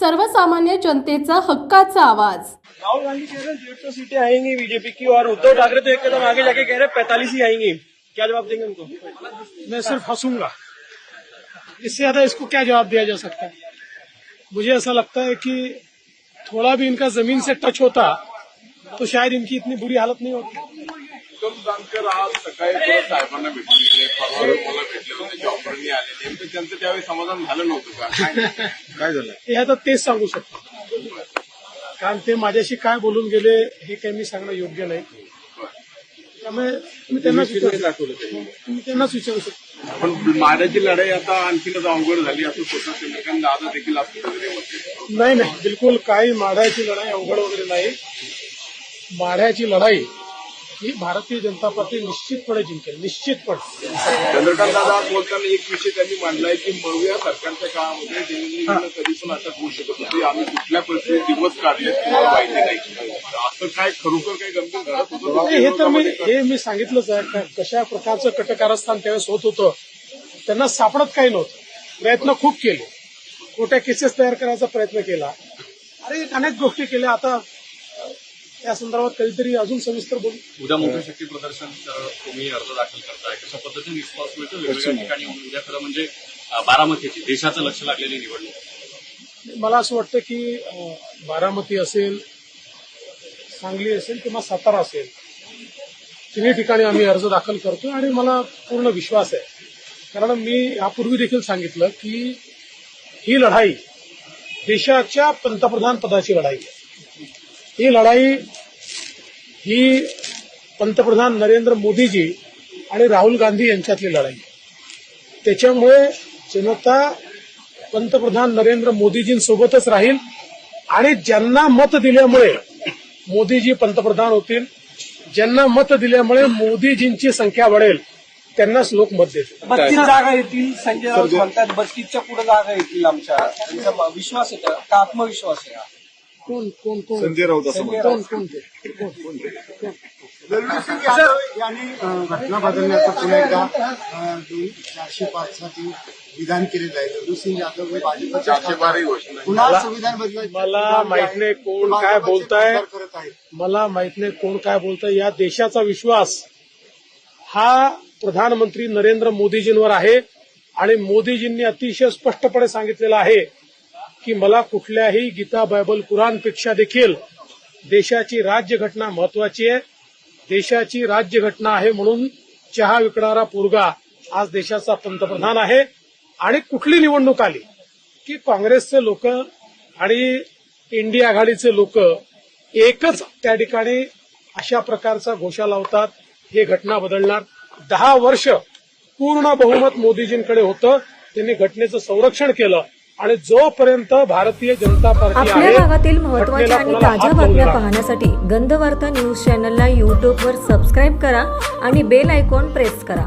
सर्वसामान्य जनतेचा हक्काचा आवाज़. राहुल गांधी कह रहे हैं डेढ़ सौ सीटें आएँगी बीजेपी की और उद्धव ठाकरे तो एक कदम आगे जाके कह रहे हैं पैंतालीस ही आएँगी। क्या जवाब देंगे उनको? मैं सिर्फ़ हंसूँगा। इससे ज़्यादा इसको क्या जवाब दिया जा सकता है? मुझे ऐसा लगता है कि थोड़ा भी इनका ज़मीन से टच होता तो शायद इनकी इतनी बुरी हालत नहीं होती। उत्तम जानकर आज सकाळी परत साहेबांना भेटून गेले परवा मला भेटले होते जॉबवरनी आलेले तर त्यांचं त्यावेळी समाधान झालं नव्हतं का? काय झालं? हे आता तेच सांगू शकतो. कारण ते माझ्याशी काय बोलून गेले हे काही मी सांगणं योग्य नाही. त्यामुळे मी त्यांनाच विचारू दाखवलं ते. मी त्यांनाच विचारू शकतो. पण माड्याची लढाई आता आणखीनच अवघड झाली असं स्वतः चंद्रकांत दादा देखील असं वगैरे होते नाही नाही बिलकुल काही माढ्याची लढाई अवघड वगैरे नाही. माढ्याची लढाई ही भारतीय जनता पार्टी निश्चितपणे जिंकेल निश्चितपणे. चंद्रकांत दादा आज बोलताना एक विषय त्यांनी मांडलाय की मौर्या सरकारच्या काळामध्ये देवेंद्रजींना कधी पण अटक होऊ शकत होती आम्ही कुठल्या परिस्थितीत दिवस काढले तुम्हाला माहिती नाही. असं काय खरोखर काही गंभीर घडत होतं? हे तर मी हे मी सांगितलंच आहे. कशा प्रकारचं कटकारस्थान त्यावेळेस होत होतं त्यांना सापडत काही नव्हतं. प्रयत्न खूप केले. खोट्या केसेस तयार करायचा प्रयत्न केला. अरे अनेक गोष्टी केल्या. आता त्या संदर्भात कधीतरी अजून सविस्तर बोलू. उद्या मोठं शक्ती प्रदर्शन तुम्ही अर्ज दाखल करताय. कशा पद्धतीने रिस्पॉन्स मिळतो? वेगवेगळ्या ठिकाणी उद्या खरं म्हणजे बारामतीची देशाचं लक्ष लागलेली निवडणूक. मला असं वाटतं की बारामती असेल सांगली असेल किंवा सातारा असेल तिन्ही ठिकाणी आम्ही अर्ज दाखल करतो आणि मला पूर्ण विश्वास आहे. कारण मी यापूर्वी देखील सांगितलं की ही लढाई देशाच्या पंतप्रधान पदाची लढाई आहे. ही लढाई ही पंतप्रधान नरेंद्र मोदीजी आणि राहुल गांधी यांच्यातली लढाई. आहे त्याच्यामुळे जनता पंतप्रधान नरेंद्र मोदीजींसोबतच राहील आणि ज्यांना मत दिल्यामुळे मोदीजी पंतप्रधान होतील ज्यांना मत दिल्यामुळे मोदीजींची संख्या वाढेल त्यांनाच लोक मत देतील. बत्तीस जागा येतील संजय राऊत म्हणतात बत्तीसच्या पुढे जागा येतील आमच्या. त्यांचा विश्वास आहे का? आत्मविश्वास आहे. कोण कोण कोण? संजय राऊत असं कोण कोण ते कोण कोण? कोण? यांनी अ, घटना बदलण्याचा पुन्हा एकदा अ, दोन चारशे पाच साठी विधान केलेलं आहे लल्लू सिंग यादव हे भाजपचे चारशे बारा घोषणा पुन्हा संविधान बदलायचं मला माहीत नाही कोण काय भाजपचे बोलताय. करत मला माहीत नाही कोण काय बोलतंय. या देशाचा विश्वास हा प्रधानमंत्री नरेंद्र मोदीजींवर आहे आणि मोदीजींनी अतिशय स्पष्टपणे सांगितलेलं आहे. की मला कुठल्याही गीता बायबल कुराणपेक्षा देखील देशाची राज्यघटना महत्वाची आहे. देशाची राज्यघटना आहे म्हणून चहा विकणारा पोरगा आज देशाचा पंतप्रधान आहे. आणि कुठली निवडणूक आली की काँग्रेसचे लोक आणि इंडिया आघाडीचे लोक एकच त्या ठिकाणी अशा प्रकारचा घोषा लावतात हे घटना बदलणार. दहा वर्ष पूर्ण बहुमत मोदीजींकडे होतं. त्यांनी घटनेचं संरक्षण केलं. आणि जोपर्यंत भारतीय जनता पार्टी आपल्या भागातील महत्त्वाच्या घटनेला आणि ताज्या बातम्या. पाहण्यासाठी गंधवार्ता न्यूज चॅनलला यूट्यूबवर सबस्क्राईब करा आणि बेल आयकॉन प्रेस करा